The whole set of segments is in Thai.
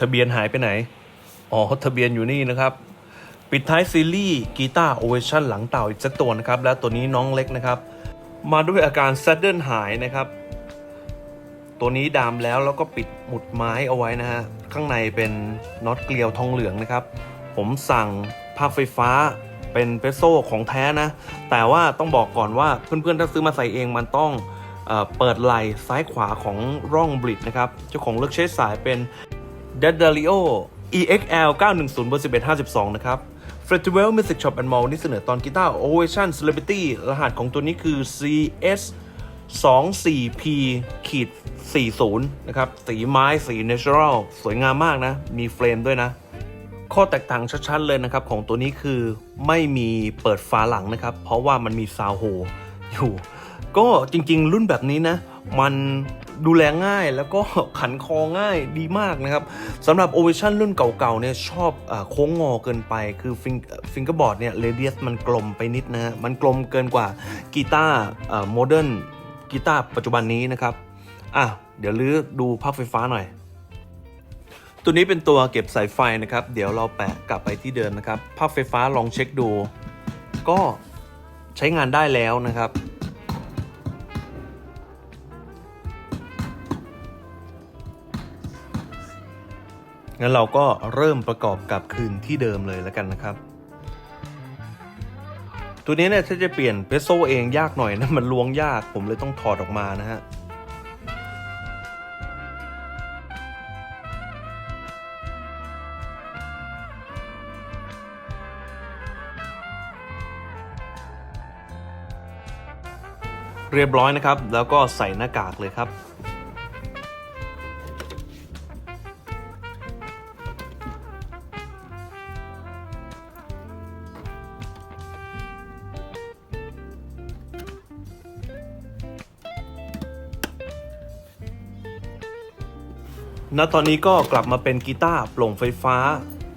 ทะเบียนหายไปไหน อ๋อ ทะเบียนอยู่นี่นะครับ ปิดท้ายซีรีส์กีตาร์โอเวชั่นหลังเต่าอีกสักตัวนะครับ และตัวนี้น้องเล็กนะครับ มาด้วยอาการแซดเดิลหายนะครับ ตัวนี้ดามแล้วแล้วก็ปิดหมุดไม้เอาไว้นะฮะ ข้างในเป็นน็อตเกลียวทองเหลืองนะครับ ผมสั่งภาพไฟฟ้าเป็นเปโซของแท้นะ แต่ว่าต้องบอกก่อนว่าเพื่อนๆ ถ้าซื้อมาใส่เองมันต้องเอเปิดไหล่ซ้ายขวาของร่องบริดนะครับ เจ้าของเลือกใช้สายเป็น d a d a l i o EXL 910 1152 นะครับ f r e t w e l l Music Shop and Mall นี่เสนอตอนกีตาร์ Ovation Celebrity รหัสของตัวนี้คือ CS 24P ขีด40 นะครับ สีไม้สี Natural สวยงามมากนะ มีเฟรมด้วยนะ ข้อแตกต่างชัดๆเลยนะครับ ของตัวนี้คือไม่มีเปิดฝาหลังนะครับ เพราะว่ามันมีซาวโฮอยู่ ก็จริงๆ รุ่นแบบนี้นะ มัน ดูแลง่ายแล้วก็ขันคอง่ายดีมากนะครับสำหรับ Ovation รุ่นเก่าๆเนี่ยชอบอโค้งงอเกินไปคือฟิงเกอร์บอร์ดเนี่ยเรเดียสมันกลมไปนิดนะฮะมันกลมเกินกว่ากีตาร์โมเดิร์นกีตาร์ปัจจุบันนี้นะครับอะเดี๋ยวลื้อดูภาพไฟฟ้าหน่อย ตัวนี้เป็นตัวเก็บสายไฟนะครับ เดี๋ยวเราแปะกลับไปที่เดิมนะครับภาพไฟฟ้าลองเช็คดู ก็ใช้งานได้แล้วนะครับ งั้นเราก็เริ่มประกอบกับคืนที่เดิมเลยแล้วกันนะครับ ตัวนี้เนี่ยถ้าจะเปลี่ยนเพโซเองยากหน่อยนะมันล้วงยากผมเลยต้องถอดออกมานะฮะเรียบร้อยนะครับ แล้วก็ใส่หน้ากากเลยครับ ณตอนนี้ก็กลับมาเป็นกีตาร์โปร่งไฟฟ้า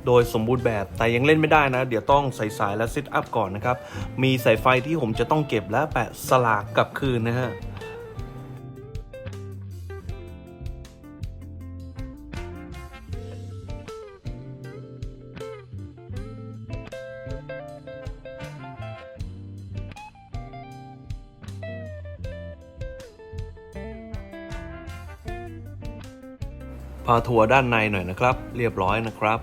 โดยสมบูรณ์แบบแต่ยังเล่นไม่ได้นะ เดี๋ยวต้องใส่สายและเซตอัพก่อนนะครับ มีสายไฟที่ผมจะต้องเก็บและแปะสลากกลับคืนนะฮะ พาทัวร์ด้านในหน่อยนะครับ เรียบร้อยนะครับ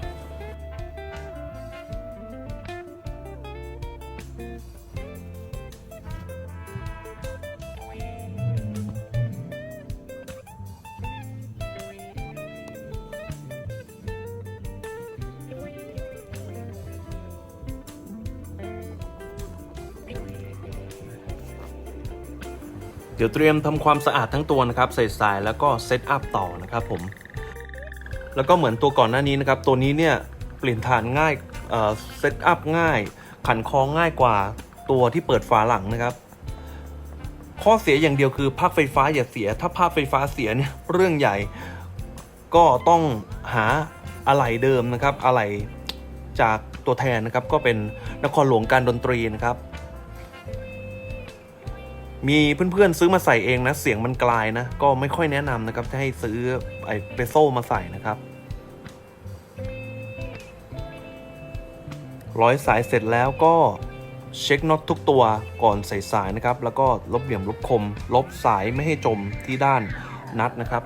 เดี๋ยวเตรียมทำความสะอาดทั้งตัวนะครับ ใส่สายแล้วก็เซตอัพต่อนะครับผม แล้วก็เหมือนตัวก่อนหน้านี้นะครับ ตัวนี้เนี่ยเปลี่ยนฐานง่ายเซตอัพง่าย ขันคองง่ายกว่าตัวที่เปิดฝาหลังนะครับ ข้อเสียอย่างเดียวคือภาคไฟฟ้าอย่าเสีย ถ้าภาคไฟฟ้าเสียเนี่ยเรื่องใหญ่ ก็ต้องหาอะไหล่เดิมนะครับอะไหล่จากตัวแทนนะครับก็เป็นนครหลวงการดนตรีนะครับ มีเพื่อนๆซื้อมาใส่เองนะ เสียงมันกลายนะ ก็ไม่ค่อยแนะนำนะครับจะให้ซื้อไอ้เปโซมาใส่นะครับ ร้อยสายเสร็จแล้วก็เช็คน็อตทุกตัวก่อนใส่สายนะครับ แล้วก็ลบเหลี่ยมลบคม ลบสายไม่ให้จมที่ด้านนัดนะครับ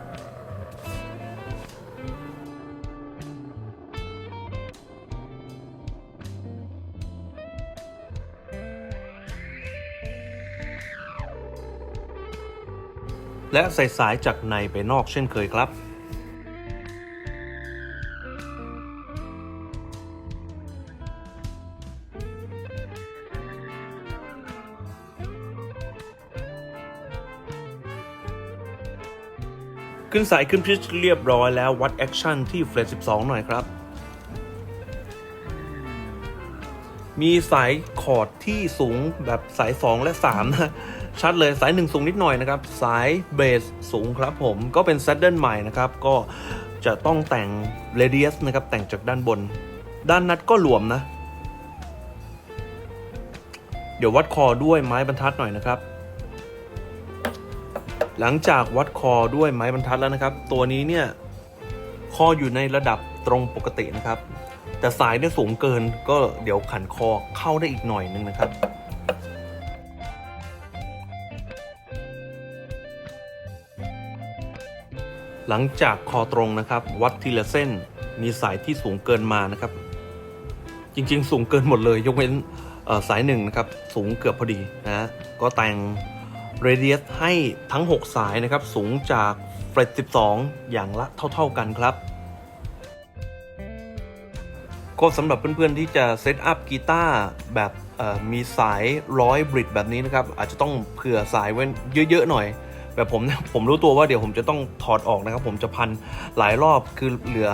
และใส่สายจากในไปนอกเช่นเคยครับ ขึ้นสายขึ้นพิชเรียบร้อยแล้ววัดแอคชั่นที่เฟลต12 หน่อยครับ มีสายคอร์ดที่สูงแบบสาย 2 และ 3 นะ ชัดเลยสาย1สูงนิดหน่อยนะครับ สายเบสสูงครับผมก็เป็น s ซดเดิลใหม่นะครับ ก็จะต้องแต่งเรเดียสนะครับ แต่งจากด้านบน ด้านนัดก็หลวมนะ เดี๋ยววัดคอด้วยไม้บรรทัดหน่อยนะครับ หลังจากวัดคอด้วยไม้บรรทัดแล้วนะครับ ตัวนี้เนี่ยคออยู่ในระดับตรงปกตินะครับ แต่สายเนี่ยสูงเกินก็เดี๋ยวขันคอเข้าได้อีกหน่อยนึงนะครับ หลังจากคอตรงนะครับ วัดทีละเส้นมีสายที่สูงเกินมานะครับ จริงๆ สูงเกินหมดเลย ยกเว้นสายหนึ่งนะครับ สูงเกือบพอดีนะก็แต่งเรเดียสให้ทั้ง 6 สายนะครับ สูงจากเฟรต12 อย่างละเท่า ๆกันครับ ก็สำหรับเพื่อนๆ ที่จะเซตอัพกีตาร์แบบมีสายร้อยบริดแบบนี้นะครับ อาจจะต้องเผื่อสายไว้เยอะๆหน่อย แบบผมนะผมรู้ตัวว่าเดี๋ยวผมจะต้องถอดออกนะครับ ผมจะพันหลายรอบคือเหลือ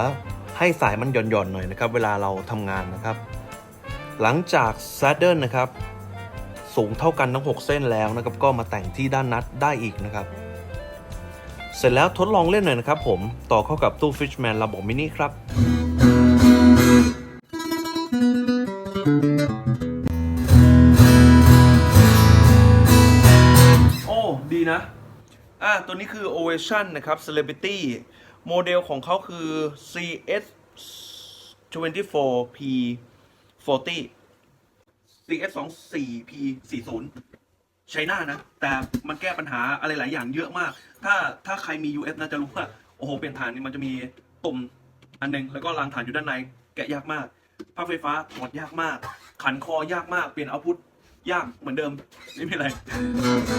ให้สายมันหย่อนๆหน่อยนะครับ เวลาเราทำงานนะครับ หลังจาก saddle นะครับ สูงเท่ากันทั้ง 6 เส้นแล้วนะครับ ก็มาแต่งที่ด้านนัดได้อีกนะครับ เสร็จแล้วทดลองเล่นหน่อยนะครับ ผมต่อเข้ากับตู้ Fishman ระบบมินิครับโอ้ดีนะ อะตัวนี้คือ Ovation นะครับ Celebrity โมเดลของเขาคือ CS 24P 40 CS 24P 40ใช้หน้านะ แต่มันแก้ปัญหาอะไรหลายอย่างเยอะมาก ถ้าถ้าใครมี UF นะจะรู้ว่า โอ้โห เปลี่ยนฐานนี่มันจะมีตุ่มอันหนึง แล้วก็รางฐานอยู่ด้านใน แกะยากมากภาคไฟฟ้าถอดยากมาก ขันคอยากมาก เปลี่ยนเอาพุท ยากเหมือนเดิมไม่มีอะไร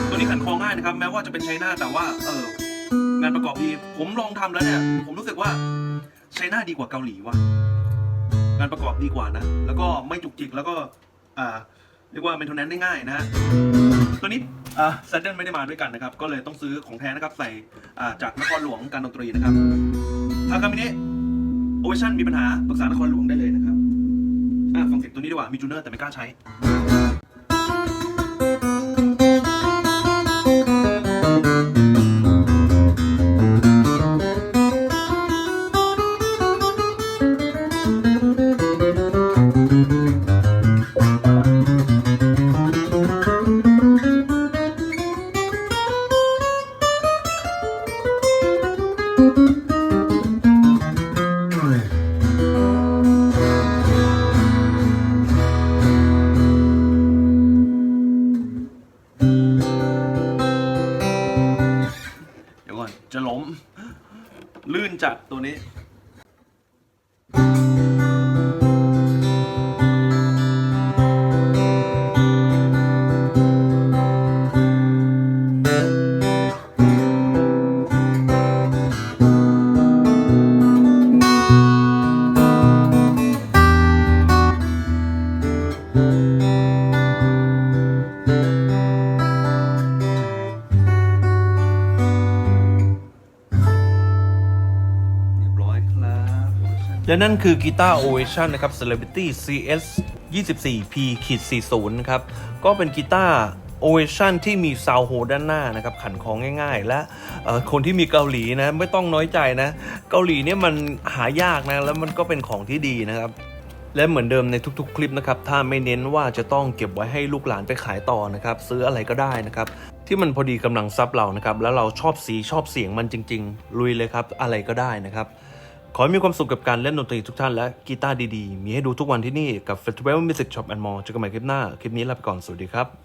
ตัวนี้ขันคอง่ายนะครับ แม้ว่าจะเป็นไชน่าแต่ว่า เอองานประกอบดีผมลองทำแล้วเนี่ย ผมรู้สึกว่าไชน่าดีกว่าเกาหลีว่ะงานประกอบดีกว่านะ แล้วก็ไม่จุกจิกแล้วก็อ่าเรียกว่าเมนเทนแนนได้ง่ายนะฮะตัวนี้อ่าแซดเดิลไม่ได้มาด้วยกันนะครับ ก็เลยต้องซื้อของแท้นะครับ ใส่อ่าจากนครหลวงการดนตรีนะครับทางคามิเนะโอเวชั่นมีปัญหาปรึกษานครหลวงได้เลยนะครับอ่าฟังเสียงตัวนี้ดีกว่ามีจูเนอร์แต่ไม่กล้าใช้ และนั่นคือกีตาร์ Ovation นะครับ Celebrity CS 24P ขีด40นะครับ ก็เป็นกีตาร์ Ovation ที่มีซาวโฮด้านหน้านะครับ ขันของง่ายๆ และคนที่มีเกาหลีนะไม่ต้องน้อยใจนะ เกาหลีเนี่ยมันหายากนะ แล้วมันก็เป็นของที่ดีนะครับและเหมือนเดิมในทุกๆ คลิปนะครับ ถ้าไม่เน้นว่าจะต้องเก็บไว้ให้ลูกหลานไปขายต่อนะครับ ซื้ออะไรก็ได้นะครับ ที่มันพอดีกำลังซับเรานะครับ แล้วเราชอบสีชอบเสียงมันจริง ๆ ลุยเลยครับ อะไรก็ได้นะครับ ขอให้มีความสุขกับการเล่นดนตรีทุกท่านและกีตาร์ดีๆ มีให้ดูทุกวันที่นี่กับ Festival Music Shop and More เจอกันใหม่คลิปหน้า คลิปนี้ลาไปก่อน สวัสดีครับ